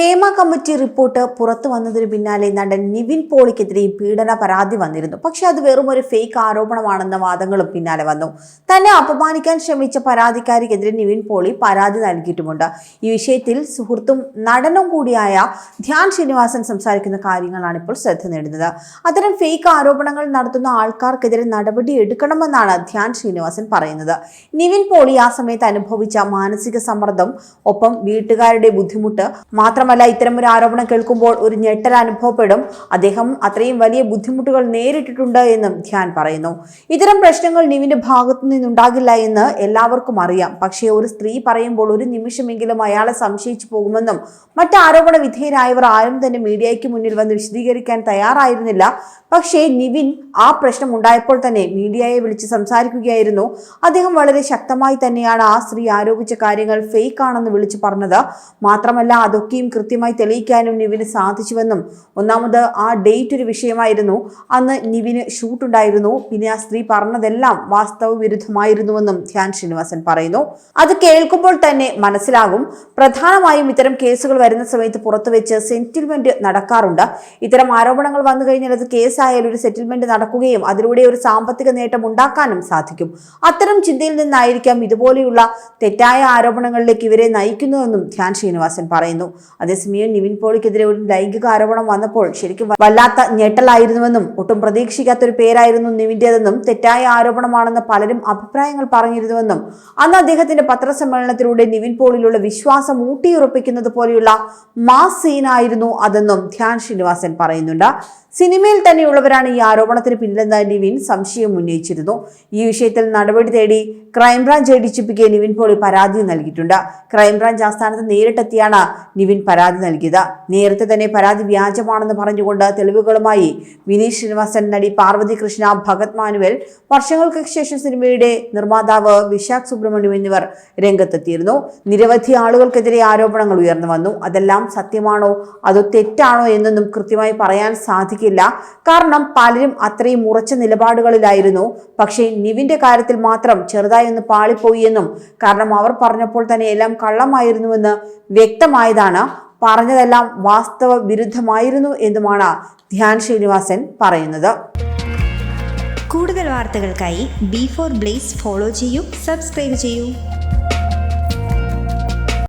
Hema committee report പുറത്തു വന്നതിന് പിന്നാലെ നടൻ നിവിൻ പോളിക്കെതിരെ പീഡന പരാതി വന്നിരുന്നു. പക്ഷെ അത് വെറും ഒരു ഫേക്ക് ആരോപണമാണെന്ന വാദങ്ങളും പിന്നാലെ വന്നു. തന്നെ അപമാനിക്കാൻ ശ്രമിച്ച പരാതിക്കാരിക്കെതിരെ നിവിൻ പോളി പരാതി നൽകിയിട്ടുമുണ്ട്. ഈ വിഷയത്തിൽ സുഹൃത്തും നടനും കൂടിയായ ധ്യാൻ ശ്രീനിവാസൻ സംസാരിക്കുന്ന കാര്യങ്ങളാണ് ഇപ്പോൾ ശ്രദ്ധ നേടുന്നത്. അത്തരം ഫേക്ക് ആരോപണങ്ങൾ നടത്തുന്ന ആൾക്കാർക്കെതിരെ നടപടി എടുക്കണമെന്നാണ് ധ്യാൻ ശ്രീനിവാസൻ പറയുന്നത്. നിവിൻ പോളി ആ സമയത്ത് അനുഭവിച്ച മാനസിക സമ്മർദ്ദം ഒപ്പം വീട്ടുകാരുടെ ബുദ്ധിമുട്ട് മാത്രമല്ല ഇത്തരം ഒരു ആരോപണം കേൾക്കുമ്പോൾ ഒരു ഞെട്ടൽ അനുഭവപ്പെടും. അദ്ദേഹം അത്രയും വലിയ ബുദ്ധിമുട്ടുകൾ നേരിട്ടിട്ടുണ്ട് എന്നും ധ്യാൻ പറയുന്നു. ഇത്തരം പ്രശ്നങ്ങൾ നിവിന്റെ ഭാഗത്തു നിന്നുണ്ടാകില്ല എന്ന് എല്ലാവർക്കും അറിയാം. പക്ഷേ ഒരു സ്ത്രീ പറയുമ്പോൾ ഒരു നിമിഷമെങ്കിലും അയാളെ സംശയിച്ചു പോകുമെന്നും മറ്റ് ആരോപണ വിധേയരായവർ ആരും തന്നെ മീഡിയയ്ക്ക് മുന്നിൽ വന്ന് വിശദീകരിക്കാൻ തയ്യാറായിരുന്നില്ല. പക്ഷേ നിവിൻ ആ പ്രശ്നം ഉണ്ടായപ്പോൾ തന്നെ മീഡിയയെ വിളിച്ച് സംസാരിക്കുകയായിരുന്നു. അദ്ദേഹം വളരെ ശക്തമായി തന്നെയാണ് ആ സ്ത്രീ ആരോപിച്ച കാര്യങ്ങൾ ഫേക്ക് ആണെന്ന് വിളിച്ചു പറഞ്ഞത്. മാത്രമല്ല അതൊക്കെയും കൃത്യമായി തെളിയിക്കാനും നിവിന് സാധിച്ചുവെന്നും ഒന്നാമത് ആ ഡേറ്റ് ഒരു വിഷയമായിരുന്നു. അന്ന് നിവിന് ഷൂട്ട് ഉണ്ടായിരുന്നു. പിന്നെ ആ സ്ത്രീ പറഞ്ഞതെല്ലാം വാസ്തവ വിരുദ്ധമായിരുന്നുവെന്നും ധ്യാൻ ശ്രീനിവാസൻ പറയുന്നു. അത് കേൾക്കുമ്പോൾ തന്നെ മനസ്സിലാകും. പ്രധാനമായും ഇത്തരം കേസുകൾ വരുന്ന സമയത്ത് പുറത്തുവെച്ച് സെറ്റിൽമെന്റ് നടക്കാറുണ്ട്. ഇത്തരം ആരോപണങ്ങൾ വന്നു കഴിഞ്ഞാൽ അത് കേസായാലും ഒരു സെറ്റിൽമെന്റ് നടക്കുകയും അതിലൂടെ ഒരു സാമ്പത്തിക നേട്ടം ഉണ്ടാക്കാനും സാധിക്കും. അത്തരം ചിന്തയിൽ നിന്നായിരിക്കാം ഇതുപോലെയുള്ള തെറ്റായ ആരോപണങ്ങളിലേക്ക് ഇവരെ നയിക്കുന്നതെന്നും ധ്യാൻ ശ്രീനിവാസൻ പറയുന്നു. അതേസമയം നിവിൻ പോളിക്കെതിരെ ഒരു ലൈംഗിക ആരോപണം വന്നപ്പോൾ ശരിക്കും വല്ലാത്ത ഞെട്ടലായിരുന്നുവെന്നും ഒട്ടും പ്രതീക്ഷിക്കാത്തൊരു പേരായിരുന്നു നിവിന്റെതെന്നും തെറ്റായ ആരോപണമാണെന്ന് പലരും അഭിപ്രായങ്ങൾ പറഞ്ഞിരുന്നുവെന്നും അന്ന് അദ്ദേഹത്തിന്റെ പത്രസമ്മേളനത്തിലൂടെ നിവിൻ പോളിലുള്ള വിശ്വാസം ഊട്ടിയുറപ്പിക്കുന്നത് പോലെയുള്ള മാസ് സീനായിരുന്നു അതെന്നും ധ്യാൻ ശ്രീനിവാസൻ പറയുന്നുണ്ട്. സിനിമയിൽ തന്നെയുള്ളവരാണ് ഈ ആരോപണത്തിന് പിന്നിലെന്ന് നിവിൻ സംശയം ഉന്നയിച്ചിരുന്നു. ഈ വിഷയത്തിൽ നടപടി തേടി ക്രൈംബ്രാഞ്ച് ഡി നിവിൻ പോളി പരാതി നൽകിയിട്ടുണ്ട്. ക്രൈംബ്രാഞ്ച് ആസ്ഥാനത്ത് നേരിട്ടെത്തിയാണ് നിവിൻ പരാതി നൽകിയത്. നേരത്തെ തന്നെ പരാതി വ്യാജമാണെന്ന് പറഞ്ഞുകൊണ്ട് തെളിവുകളുമായി വിനീത് ശ്രീനിവാസൻ നടി പാർവതി കൃഷ്ണ ഭഗത് മാനുവൽ വർഷങ്ങൾക്ക് ശേഷം സിനിമയുടെ നിർമ്മാതാവ് വിശാഖ് സുബ്രഹ്മണ്യം എന്നിവർ രംഗത്തെത്തിയിരുന്നു. നിരവധി ആളുകൾക്കെതിരെ ആരോപണങ്ങൾ ഉയർന്നു വന്നു. അതെല്ലാം സത്യമാണോ? അതോ തെറ്റാണോ എന്നൊന്നും കൃത്യമായി പറയാൻ സാധിക്കില്ല. കാരണം പലരും അത്രയും ഉറച്ച നിലപാടുകളിലായിരുന്നു. പക്ഷേ നിവിന്റെ കാര്യത്തിൽ മാത്രം ചെറുതായി ഒന്ന് പാളിപ്പോയി എന്നും കാരണം അവർ പറഞ്ഞപ്പോൾ തന്നെ എല്ലാം കള്ളമായിരുന്നുവെന്ന് വ്യക്തമായതാണ്. പറഞ്ഞതെല്ലാം വാസ്തവ വിരുദ്ധമായിരുന്നു എന്നുമാണ് ധ്യാൻ ശ്രീനിവാസൻ പറയുന്നത്. കൂടുതൽ വാർത്തകൾക്കായി ബി ഫോർ ബ്ലേസ് ഫോളോ ചെയ്യൂ സബ്സ്ക്രൈബ് ചെയ്യൂ.